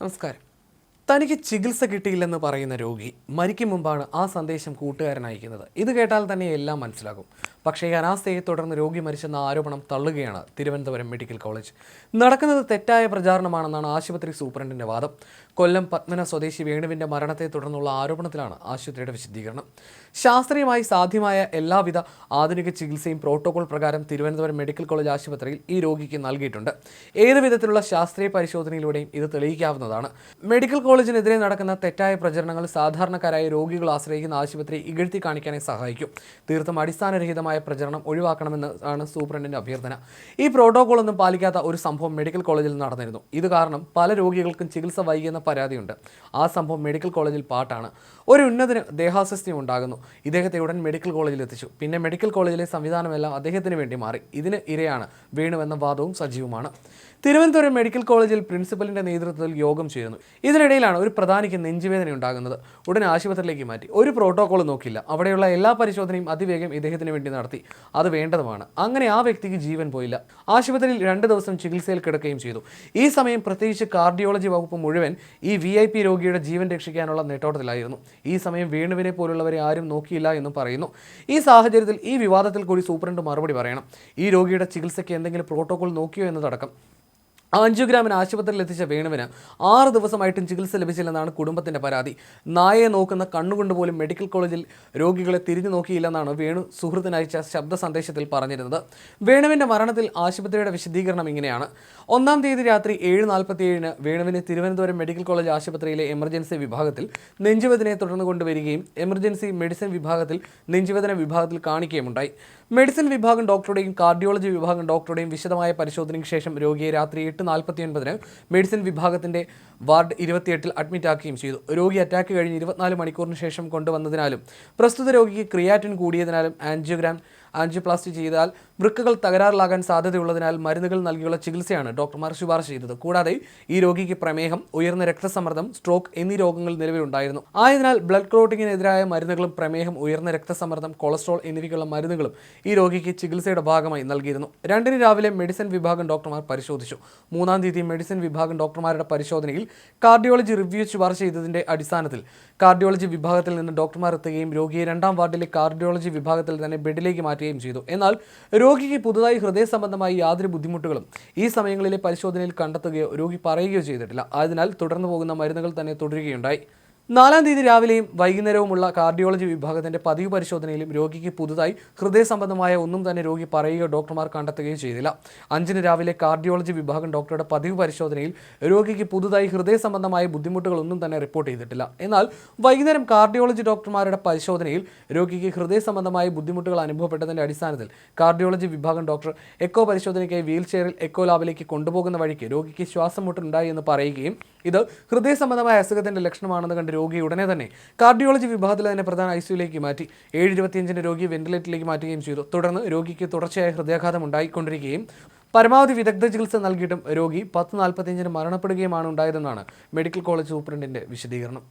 നമസ്കാരം. തനിക്ക് ചികിത്സ കിട്ടിയില്ലെന്ന് പറയുന്ന രോഗി മരിക്കും മുമ്പാണ് ആ സന്ദേശം കൂട്ടുകാരൻ അയക്കുന്നത്. ഇത് കേട്ടാൽ തന്നെ എല്ലാം മനസ്സിലാകും. പക്ഷേ ഈ അനാസ്ഥയെ തുടർന്ന് രോഗി മരിച്ചെന്ന ആരോപണം തള്ളുകയാണ് തിരുവനന്തപുരം മെഡിക്കൽ കോളേജ്. നടക്കുന്നത് തെറ്റായ പ്രചാരണമാണെന്നാണ് ആശുപത്രി സൂപ്രണ്ടിന്റെ വാദം. കൊല്ലം പത്മന സ്വദേശി വേണുവിന്റെ മരണത്തെ തുടർന്നുള്ള ആരോപണത്തിലാണ് ആശുപത്രിയുടെ വിശദീകരണം. ശാസ്ത്രീയമായി സാധ്യമായ എല്ലാവിധ ആധുനിക ചികിത്സയും പ്രോട്ടോകോൾ പ്രകാരം തിരുവനന്തപുരം മെഡിക്കൽ കോളേജ് ആശുപത്രിയിൽ ഈ രോഗിക്ക് നൽകിയിട്ടുണ്ട്. ഏത് വിധത്തിലുള്ള ശാസ്ത്രീയ പരിശോധനയിലൂടെയും ഇത് തെളിയിക്കാവുന്നതാണ്. മെഡിക്കൽ കോളേജിനെതിരെ നടക്കുന്ന തെറ്റായ പ്രചരണങ്ങൾ സാധാരണക്കാരായ രോഗികൾ ആശ്രയിക്കുന്ന ആശുപത്രി ഇകഴ്ത്തി കാണിക്കാനേ സഹായിക്കും. തീർത്തും അടിസ്ഥാനരഹിതമായ പ്രചരണം ഒഴിവാക്കണമെന്ന് ആണ് സൂപ്രണ്ടിന്റെ അഭ്യർത്ഥന. ഈ പ്രോട്ടോകോൾ ഒന്നും പാലിക്കാത്ത ഒരു സംഭവം മെഡിക്കൽ കോളേജിൽ നടന്നിരുന്നു. ഇത് കാരണം പല രോഗികൾക്കും ചികിത്സ വൈകിയെന്ന പരാതിയുണ്ട്. ആ സംഭവം മെഡിക്കൽ കോളേജിൽ പാട്ടാണ്. ഒരു ഉന്നതന് ദേഹാസ്വസ്ഥ്യം ഉണ്ടാകുന്നു. ഇദ്ദേഹത്തെ ഉടൻ മെഡിക്കൽ കോളേജിൽ എത്തിച്ചു. പിന്നെ മെഡിക്കൽ കോളേജിലെ സംവിധാനമെല്ലാം അദ്ദേഹത്തിന് വേണ്ടി മാറി. ഇതിന് ഇരയാണ് വേണുവെന്ന വാദവും സജീവമാണ്. തിരുവനന്തപുരം മെഡിക്കൽ കോളേജിൽ പ്രിൻസിപ്പലിന്റെ നേതൃത്വത്തിൽ യോഗം ചേരുന്നു. ഇതിനിടയിലാണ് ഒരു പ്രധാനിക്ക് നെഞ്ചുവേദന ഉണ്ടാകുന്നത്? ഉടനെ ആശുപത്രിയിലേക്ക് മാറ്റി. ഒരു പ്രോട്ടോകോൾ നോക്കില്ല. അവിടെയുള്ള എല്ലാ പരിശോധനയും അതിവേഗം ഇദ്ദേഹത്തിന് വേണ്ടി നടത്തി. അത് വേണ്ടതുമാണ്. അങ്ങനെ ആ വ്യക്തിക്ക് ജീവൻ പോയില്ല. ആശുപത്രിയിൽ രണ്ട് ദിവസം ചികിത്സയിൽ കിടക്കുകയും ചെയ്തു. ഈ സമയം പ്രത്യേകിച്ച് കാർഡിയോളജി വകുപ്പ് മുഴുവൻ ഈ വി ഐ പി രോഗിയുടെ ജീവൻ രക്ഷിക്കാനുള്ള നെട്ടോട്ടത്തിലായിരുന്നു. ഈ സമയം വേണുവിനെ പോലുള്ളവരെ ആരും നോക്കിയില്ല എന്നും പറയുന്നു. ഈ സാഹചര്യത്തിൽ ഈ വിവാദത്തിൽ കൂടി സൂപ്രണ്ട് മറുപടി പറയണം. ഈ രോഗിയുടെ ചികിത്സയ്ക്ക് എന്തെങ്കിലും പ്രോട്ടോകോൾ നോക്കിയോ എന്നതടക്കം. അഞ്ചുഗ്രാമിന് ആശുപത്രിയിൽ എത്തിച്ച വേണുവിന് ആറ് ദിവസമായിട്ടും ചികിത്സ ലഭിച്ചില്ലെന്നാണ് കുടുംബത്തിന്റെ പരാതി. നായയെ നോക്കുന്ന കണ്ണുകൊണ്ട് പോലും മെഡിക്കൽ കോളേജിൽ രോഗികളെ തിരിഞ്ഞു നോക്കിയില്ലെന്നാണ് വേണു സുഹൃത്തിനയച്ച ശബ്ദ സന്ദേശത്തിൽ പറഞ്ഞിരുന്നത്. വേണുവിന്റെ മരണത്തിൽ ആശുപത്രിയുടെ വിശദീകരണം ഇങ്ങനെയാണ്. ഒന്നാം തീയതി രാത്രി ഏഴ് നാൽപ്പത്തിയേഴിന് വേണുവിനെ തിരുവനന്തപുരം മെഡിക്കൽ കോളേജ് ആശുപത്രിയിലെ എമർജൻസി വിഭാഗത്തിൽ നെഞ്ചുവേദനയെ തുടർന്ന് കൊണ്ടുവരികയും എമർജൻസി മെഡിസിൻ വിഭാഗത്തിൽ നെഞ്ചുവേദന വിഭാഗത്തിൽ കാണിക്കുകയുമുണ്ടായി. മെഡിസിൻ വിഭാഗം ഡോക്ടറുടെയും കാർഡിയോളജി വിഭാഗം ഡോക്ടറുടെയും വിശദമായ പരിശോധനയ്ക്ക് ശേഷം രോഗിയെ രാത്രി എട്ട് നാൽപ്പത്തി ഒൻപതിന് മെഡിസിൻ വിഭാഗത്തിന്റെ വാർഡ് ഇരുപത്തിയെട്ടിൽ അഡ്മിറ്റ് ആക്കുകയും ചെയ്തു. രോഗി അറ്റാക്ക് കഴിഞ്ഞ് ഇരുപത്തിനാല് മണിക്കൂറിന് ശേഷം കൊണ്ടുവന്നതിനാലും പ്രസ്തുത രോഗിക്ക് ക്രിയാറ്റിൻ കൂടിയതിനാലും ആൻജിയോഗ്രാം ആൻജിയോപ്ലാസ്റ്റി ചെയ്താൽ വൃക്കകൾ തകരാറിലാകാൻ സാധ്യതയുള്ളതിനാൽ മരുന്നുകൾ നൽകിയുള്ള ചികിത്സയാണ് ഡോക്ടർമാർ ശുപാർശ ചെയ്തത്. കൂടാതെ ഈ രോഗിക്ക് പ്രമേഹം ഉയർന്ന രക്തസമ്മർദ്ദം സ്ട്രോക്ക് എന്നീ രോഗങ്ങൾ നിലവിലുണ്ടായിരുന്നു. ആയതിനാൽ ബ്ലഡ് ക്ലോട്ടിങ്ങിനെതിരായ മരുന്നുകളും പ്രമേഹം ഉയർന്ന രക്തസമ്മർദ്ദം കൊളസ്ട്രോൾ എന്നിവയ്ക്കുള്ള മരുന്നുകളും ഈ രോഗിക്ക് ചികിത്സയുടെ ഭാഗമായി നൽകിയിരുന്നു. രണ്ടിന് രാവിലെ മെഡിസിൻ വിഭാഗം ഡോക്ടർമാർ പരിശോധിച്ചു. മൂന്നാം തീയതി മെഡിസിൻ വിഭാഗം ഡോക്ടർമാരുടെ പരിശോധനയിൽ കാർഡിയോളജി റിവ്യൂ ശുപാർശ ചെയ്തതിന്റെ അടിസ്ഥാനത്തിൽ കാർഡിയോളജി വിഭാഗത്തിൽ നിന്ന് ഡോക്ടർമാർ എത്തുകയും രോഗിയെ രണ്ടാം വാർഡിലെ കാർഡിയോളജി വിഭാഗത്തിൽ തന്നെ ബെഡിലേക്ക് മാറ്റുകയും ചെയ്തു. എന്നാൽ രോഗിക്ക് പുതുതായി ഹൃദയ സംബന്ധമായി യാതൊരു ബുദ്ധിമുട്ടുകളും ഈ സമയങ്ങളിലെ പരിശോധനയിൽ കണ്ടെത്തുകയോ രോഗി പറയുകയോ ചെയ്തിട്ടില്ല. ആയതിനാൽ തുടർന്നു പോകുന്ന മരുന്നുകൾ തന്നെ തുടരുകയുണ്ടായി. നാലാം തീയതി രാവിലെയും വൈകുന്നേരവുമുള്ള കാർഡിയോളജി വിഭാഗത്തിന്റെ പതിവ് പരിശോധനയിലും രോഗിക്ക് പുതുതായി ഹൃദയ സംബന്ധമായ ഒന്നും തന്നെ രോഗി പറയുകയോ ഡോക്ടർമാർ കണ്ടെത്തുകയോ ചെയ്തില്ല. അഞ്ചിന് രാവിലെ കാർഡിയോളജി വിഭാഗം ഡോക്ടറുടെ പതിവ് പരിശോധനയിൽ രോഗിക്ക് പുതുതായി ഹൃദയ സംബന്ധമായ ബുദ്ധിമുട്ടുകളൊന്നും തന്നെ റിപ്പോർട്ട് ചെയ്തിട്ടില്ല. എന്നാൽ വൈകുന്നേരം കാർഡിയോളജി ഡോക്ടർമാരുടെ പരിശോധനയിൽ രോഗിക്ക് ഹൃദയ സംബന്ധമായ ബുദ്ധിമുട്ടുകൾ അനുഭവപ്പെട്ടതിന്റെ അടിസ്ഥാനത്തിൽ കാർഡിയോളജി വിഭാഗം ഡോക്ടർ എക്കോ പരിശോധനയ്ക്കായി വീൽ ചെയറിൽ എക്കോ ലാബിലേക്ക് കൊണ്ടുപോകുന്ന വഴിക്ക് രോഗിക്ക് ശ്വാസം മുട്ടുണ്ടായി എന്ന് പറയുകയും ഇത് ഹൃദയ സംബന്ധമായ അസുഖത്തിന്റെ ലക്ഷണമാണെന്ന് കണ്ട് രോഗി ഉടനെ തന്നെ കാർഡിയോളജി വിഭാഗത്തിൽ തന്നെ പ്രധാന ഐ സിയുലേക്ക് മാറ്റി. ഏഴ് ഇരുപത്തിയഞ്ചിന് രോഗിയെ വെന്റിലേറ്ററിലേക്ക് മാറ്റുകയും ചെയ്തു. തുടർന്ന് രോഗിക്ക് തുടർച്ചയായ ഹൃദയാഘാതം ഉണ്ടായിക്കൊണ്ടിരിക്കുകയും പരമാവധി വിദഗ്ധ ചികിത്സ നൽകിയിട്ടും രോഗി പത്ത് നാൽപ്പത്തിയഞ്ചിന് മരണപ്പെടുകയുമാണ് ഉണ്ടായതെന്നാണ് മെഡിക്കൽ കോളേജ് സൂപ്രണ്ടിന്റെ വിശദീകരണം.